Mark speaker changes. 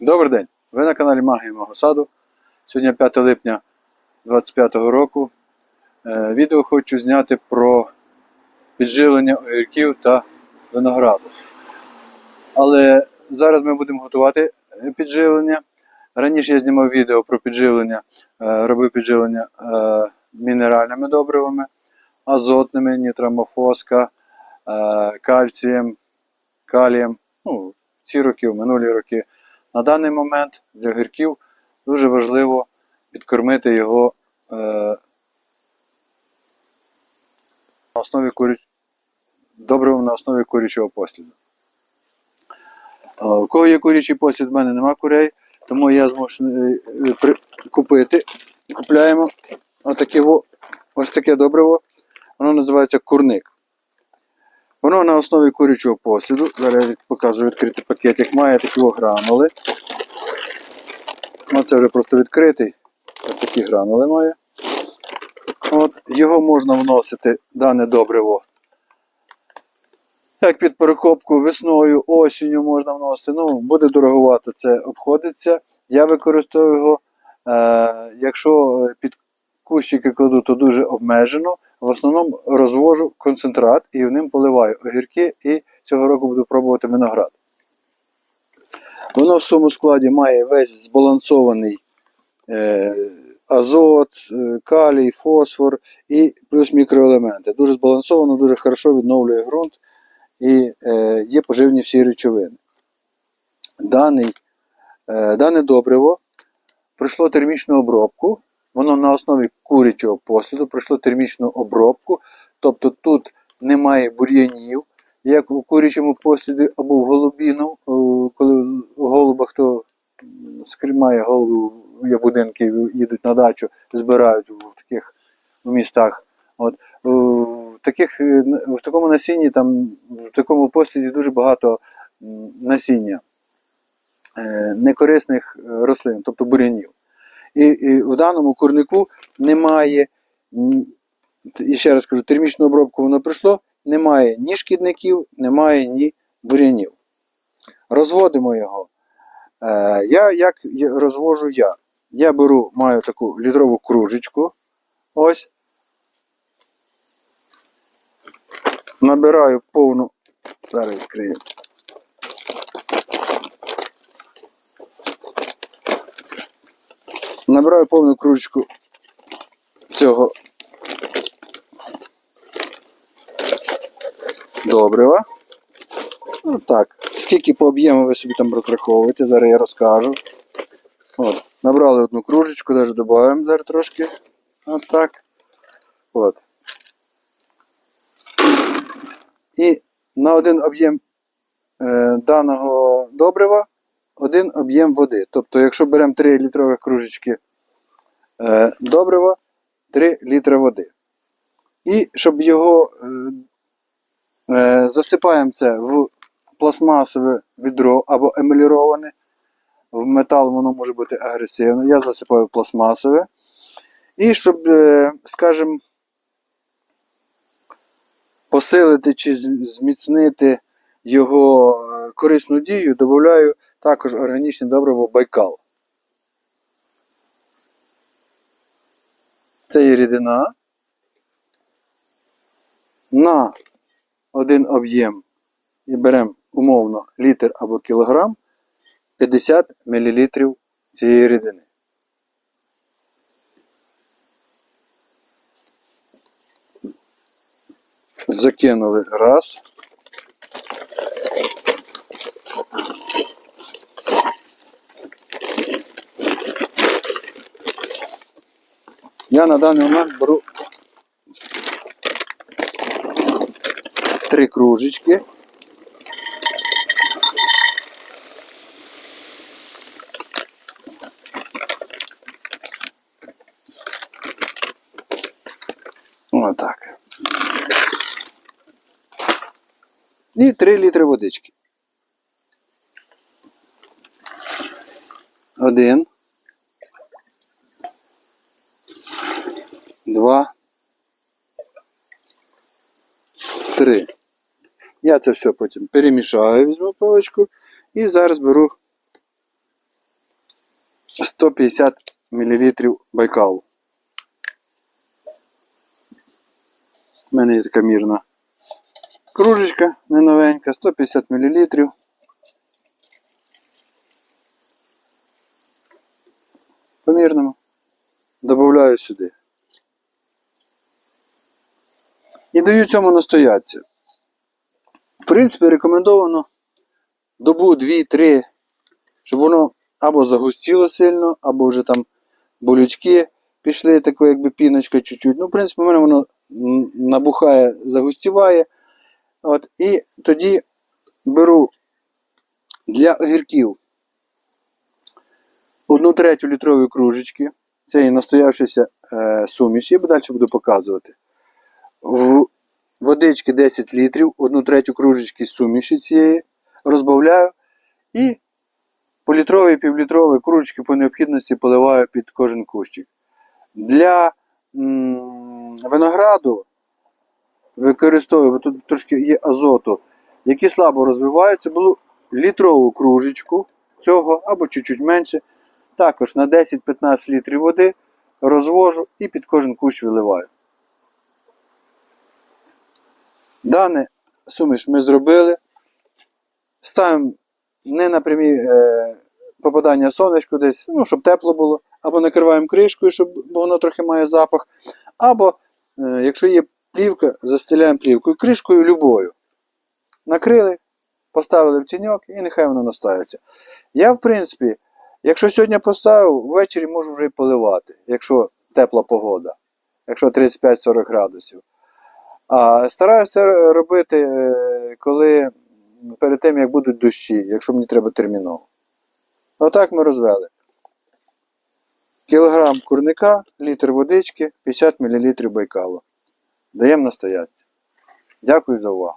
Speaker 1: Добрий день! Ви на каналі Магія мого саду. Сьогодні 5 липня 2025 року. Е, Відео хочу зняти про підживлення огірків та винограду. Але зараз ми будемо готувати е, підживлення. Раніше я знімав відео про підживлення, е, робив підживлення мінеральними добривами, азотними, нітрамофоска, кальцієм, калієм. Ну, ці роки, в минулі роки. На даний момент для огірків дуже важливо підкормити його е, на основі курі... добривом на основі курячого посліду. Е, У кого є курячий послід, в мене нема курей, тому я змушений е, купити. Купляємо отаке, ось таке добриво. Воно називається курник. Воно на основі курячого посліду. Зараз я покажу відкритий пакетик. Має такі гранули. Оце вже просто відкритий. Ось такі гранули має. От, його можна вносити, дане добриво. Як під перекопку весною, осінню можна вносити. Ну, буде дороговато це обходиться. Я використовую його, е, якщо під кущики кладу, то дуже обмежено. В основному розвожу концентрат і в ним поливаю огірки і цього року буду пробувати виноград. Воно в своєму складі має весь збалансований е, азот, е, калій, фосфор і плюс мікроелементи. Дуже збалансовано, дуже хорошо відновлює ґрунт і е, є поживні всі речовини. Даний, е, дане добриво пройшло термічну обробку. Воно на основі курячого посліду пройшло термічну обробку, тобто тут немає бур'янів, як у курячому посліді або в голубіну, коли у голубах то м, скрімає голову, є будинки, їдуть на дачу, збирають в таких містах. От, в, таких, е, в такому насінні, там, в такому посліді дуже багато насіння е, некорисних е, рослин, тобто бур'янів. І, і в даному курнику немає, і ще раз кажу, термічну обробку воно пройшло, немає ні шкідників, немає ні бур'янів. Розводимо його. Е, я як розвожу я? Я беру, маю таку літрову кружечку. Ось. Набираю повну. Зараз відкрию. Набираю повну кружечку цього добрива. Ну так. Скільки по об'єму ви собі там розраховуєте, зараз я розкажу. От. Набрали одну кружечку, навіть додаємо зараз трошки. От так. От. І на один об'єм е, даного добрива один об'єм води. Тобто, якщо беремо 3 літрові кружечки добрива, 3 літри води. І щоб його е, е, засипаємо це в пластмасове відро або емаліроване. В метал воно може бути агресивне. Я засипаю в пластмасове. І щоб, е, скажімо, посилити чи зміцнити його е, корисну дію, додаю також органічне добриво Байкал. Це є рідина. На один об'єм і беремо умовно літр або кілограм 50 мл цієї рідини. Закинули раз. Я на даний момент беру три кружечки. Отак. І 3 літри водички. Один. Два. Три. Я це все потім перемішаю, візьму паличку і зараз беру 150 мл байкалу. У мене є така мірна кружечка не новенька, 150 мл. Помірному. Добавляю сюди. І даю цьому настоятися. В принципі, рекомендовано добу 2-3, щоб воно або загустіло сильно, або вже там болючки пішли, таку якби піночка чуть-чуть. Ну, в принципі, у мене воно набухає, загустіває. От, і тоді беру для огірків одну третю літрової кружечки. Це і настоявшися е, суміш. Я далі буду показувати. В водички 10 літрів, одну третю кружечки суміші цієї розбавляю і по літровій півлітровій кружечки по необхідності поливаю під кожен кущик. Для м, винограду використовую, бо тут трошки є азоту, які слабо розвиваються, було літрову кружечку цього або чуть-чуть менше. Також на 10-15 літрів води розвожу і під кожен кущ виливаю. Дане суміш ми зробили. Ставимо не на прямі е, попадання сонечку десь, ну, щоб тепло було, або накриваємо кришкою, щоб воно трохи має запах. Або, е, якщо є плівка, застеляємо плівкою, кришкою любою. Накрили, поставили в тіньок і нехай воно настоїться. Я, в принципі, якщо сьогодні поставив, ввечері можу вже й поливати, якщо тепла погода, якщо 35-40 градусів. А стараюся робити, е, коли перед тим, як будуть дощі, якщо мені треба терміново. Отак ми розвели. Кілограм курника, літр водички, 50 мл байкалу. Даємо настоятися. Дякую за увагу.